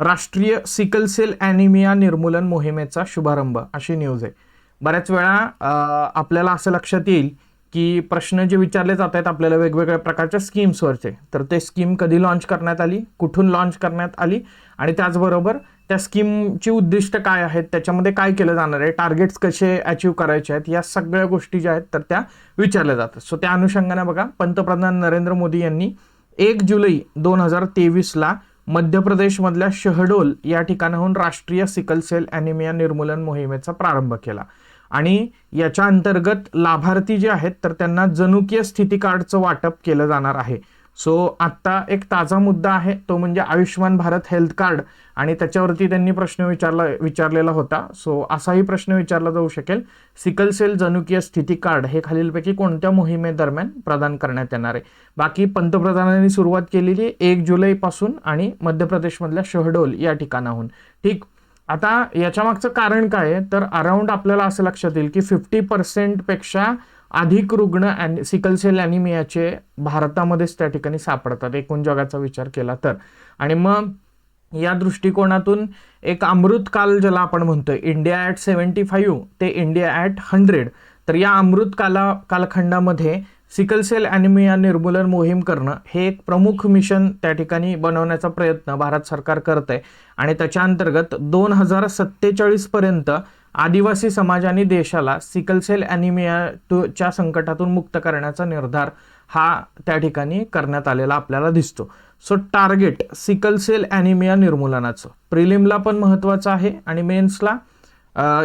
राष्ट्रीय sickle cell anaemia निर्मूलन मोहिमेचा शुभारंभ अशी न्यूज आहे. बऱ्याच वेळा आपल्याला असं लक्षात येईल की प्रश्न जे विचारले जात आहेत आपल्याला वेगवेगळ्या प्रकारच्या स्कीम्सवरचे तर ते स्कीम कधी लॉन्च करण्यात आली कुठून लॉन्च करण्यात आली आणि त्याचबरोबर त्या स्कीमची उद्दिष्ट काय आहेत त्याच्यामध्ये काय केलं जाणार आहे टार्गेट्स कसे अचीव करायचे आहेत या सगळ्या गोष्टी ज्या आहेत तर त्या विचारल्या जातात. सो त्या अनुषंगाने बघा पंतप्रधान नरेंद्र मोदी यांनी एक जुलै दोन हजार तेवीसला मध्य प्रदेशमधल्या शहडोल या ठिकाणाहून राष्ट्रीय सिकल सेल ॲनिमिया निर्मूलन मोहिमेचा प्रारंभ केला. आणि याच्या अंतर्गत लाभार्थी जे आहेत तर त्यांना जनुकीय स्थिती कार्डचं वाटप केलं जाणार आहे. सो आत्ता एक ताजा मुद्दा आहे तो म्हणजे आयुष्यमान भारत हेल्थ कार्ड. आणि त्याच्यावरती त्यांनी प्रश्न विचारला विचारलेला होता. सो असाही प्रश्न विचारला जाऊ शकेल. सिकल सेल जनुकीय स्थिती कार्ड हे खालीलपैकी कोणत्या मोहिमेदरम्यान प्रदान करण्यात येणार आहे? बाकी पंतप्रधानांनी सुरुवात केलेली एक जुलैपासून आणि मध्य प्रदेशमधल्या शहडोल या ठिकाणाहून. ठीक. आता याच्या मागचं कारण काय आहे? तर अराऊंड आपल्याला असं लक्षात येईल की फिफ्टी पर्सेंटपेक्षा अधिक रुग्ण ॲन सिकल सेल ॲनिमियाचे भारतामध्येच त्या ठिकाणी सापडतात एकूण जगाचा विचार केला तर. आणि मग या दृष्टिकोनातून एक अमृतकाल ज्याला आपण म्हणतोय इंडिया ॲट सेवन्टी फाईव्ह ते इंडिया ॲट हंड्रेड तर या अमृत काला कालखंडामध्ये सिकल सेल ॲनिमिया निर्मूलन मोहीम करणं हे एक प्रमुख मिशन त्या ठिकाणी बनवण्याचा प्रयत्न भारत सरकार करत आहे आणि त्याच्या अंतर्गत दोन हजार सत्तेचाळीसपर्यंत आदिवासी समाजाने देशाला सिकल सेल ॲनिमियाच्या संकटातून मुक्त करण्याचा निर्धार हा त्या ठिकाणी करण्यात आलेला आपल्याला दिसतो. So target sickle cell anaemia निर्मूलनाचं. प्रिलिमला पण महत्त्वाचं आहे आणि मेन्सला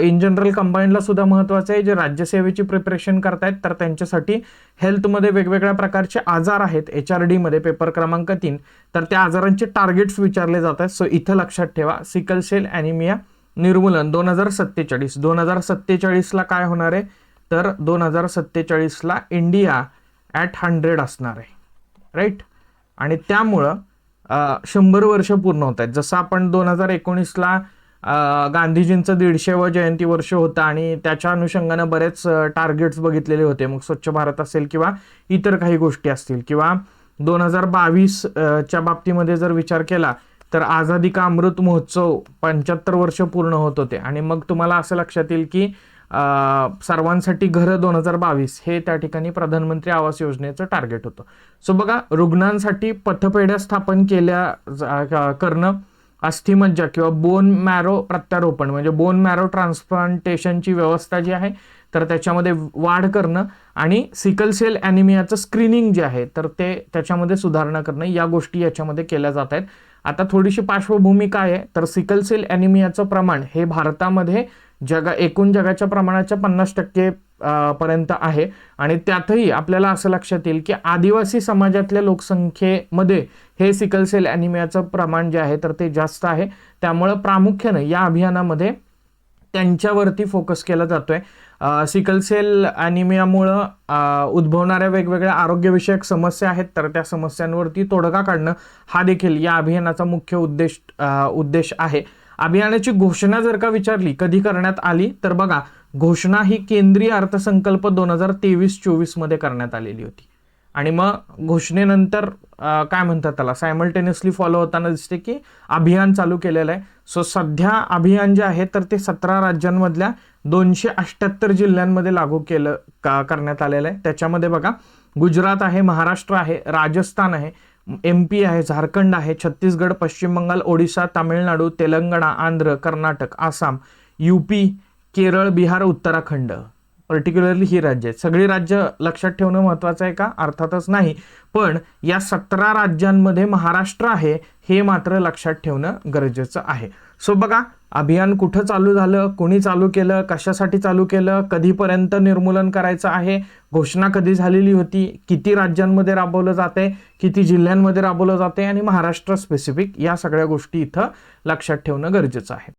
इन जनरल कंबाईनला सुद्धा महत्त्वाचं आहे. जे राज्यसेवेची प्रिपरेशन करतायत तर त्यांच्यासाठी हेल्थमध्ये वेगवेगळ्या प्रकारचे आजार आहेत. एच आर डीमध्ये पेपर क्रमांक तीन. तर त्या आजारांचे टार्गेट्स विचारले जात आहेत सो इथं लक्षात ठेवा. सिकल सेल ॲनिमिया निर्मूलन दोन हजार सत्तेचाळीस. दोन हजार सत्तेचाळीसला काय होणार आहे? तर दोन हजार सत्तेचाळीसला इंडिया ॲट हंड्रेड असणार आहे. राईट आणि त्यामुळं शंभर वर्ष पूर्ण होत आहेत. जसं आपण दोन हजार एकोणीसला गांधीजींचं दीडशेवं जयंती वर्ष होतं आणि त्याच्या अनुषंगानं बरेच टार्गेट्स बघितलेले होते. मग स्वच्छ भारत असेल किंवा इतर काही गोष्टी असतील. किंवा दोन हजार बावीस च्या बाबतीमध्ये जर विचार केला तर आझादी का अमृत महोत्सव पंच्याहत्तर वर्ष पूर्ण होत होते. आणि मग तुम्हाला असं लक्षात येईल की सर्वांसाठी घरं दोन हजार बावीस हे त्या ठिकाणी प्रधानमंत्री आवास योजनेचं टार्गेट होतं. सो बघा रुग्णांसाठी पथपेढ्या स्थापन केल्या करणं अस्थिमज्जा किंवा बोन मॅरो प्रत्यारोपण म्हणजे बोन मॅरो ट्रान्सप्लांटेशनची व्यवस्था जी आहे तर त्याच्यामध्ये वाढ करणं आणि सिकल सेल ॲनिमियाचं स्क्रीनिंग जे आहे तर ते त्याच्यामध्ये सुधारणा करणं या गोष्टी याच्यामध्ये केल्या जात आहेत. आता थोडीशी पार्श्वभूमी काय आहे? तर सिकल सेल ॲनिमियाचं प्रमाण हे भारतामध्ये जगा एकूण जगाच्या प्रमाणाच्या पन्नास टक्के पर्यंत आहे. आणि त्यातही आपल्याला असं लक्षात येईल की आदिवासी समाजातल्या लोकसंख्येमध्ये हे सिकल सेल ॲनिमियाचं प्रमाण जे आहे तर ते जास्त आहे. त्यामुळं प्रामुख्यानं या अभियानामध्ये त्यांच्यावरती फोकस केला जातोय. अ, सिकल सेल ॲनिमियामुळं उद्भवणाऱ्या वेगवेगळ्या आरोग्यविषयक समस्या आहेत तर त्या समस्यांवरती तोडगा काढणं हा देखील या अभियानाचा मुख्य उद्देश उद्देश आहे. अभियानाची घोषणा जर का विचारली कधी करण्यात आली तर बघा घोषणा ही केंद्रीय अर्थसंकल्प दोन हजार तेवीस चोवीसमध्ये करण्यात आलेली होती. आणि मग घोषणेनंतर काय म्हणतात त्याला? सायमल्टेनियसली फॉलो होताना दिसते की अभियान चालू केलेलं आहे. सो सध्या अभियान जे आहे तर ते सतरा राज्यांमधल्या दोनशे अठ्ठ्याहत्तर जिल्ह्यांमध्ये लागू केलं का करण्यात आलेलं आहे. त्याच्यामध्ये बघा गुजरात आहे महाराष्ट्र आहे राजस्थान आहे एम पी आहे झारखंड आहे छत्तीसगड पश्चिम बंगाल ओडिशा तामिळनाडू तेलंगणा आंध्र कर्नाटक आसाम यूपी केरळ बिहार उत्तराखंड. पर्टिक्युलरली ही राज्य आहेत. सगळी राज्य लक्षात ठेवणं महत्त्वाचं आहे का? अर्थातच नाही. पण या सतरा राज्यांमध्ये महाराष्ट्र आहे हे मात्र लक्षात ठेवणं गरजेचं आहे. सो बघा अभियान कुठं चालू झालं? कोणी चालू केलं? कशासाठी चालू केलं? कधीपर्यंत निर्मूलन करायचं आहे? घोषणा कधी झालेली होती? किती राज्यांमध्ये राबवलं जाते किती जिल्ह्यांमध्ये राबवलं जाते आणि महाराष्ट्र स्पेसिफिक या सगळ्या गोष्टी इथं लक्षात ठेवणं गरजेचं आहे.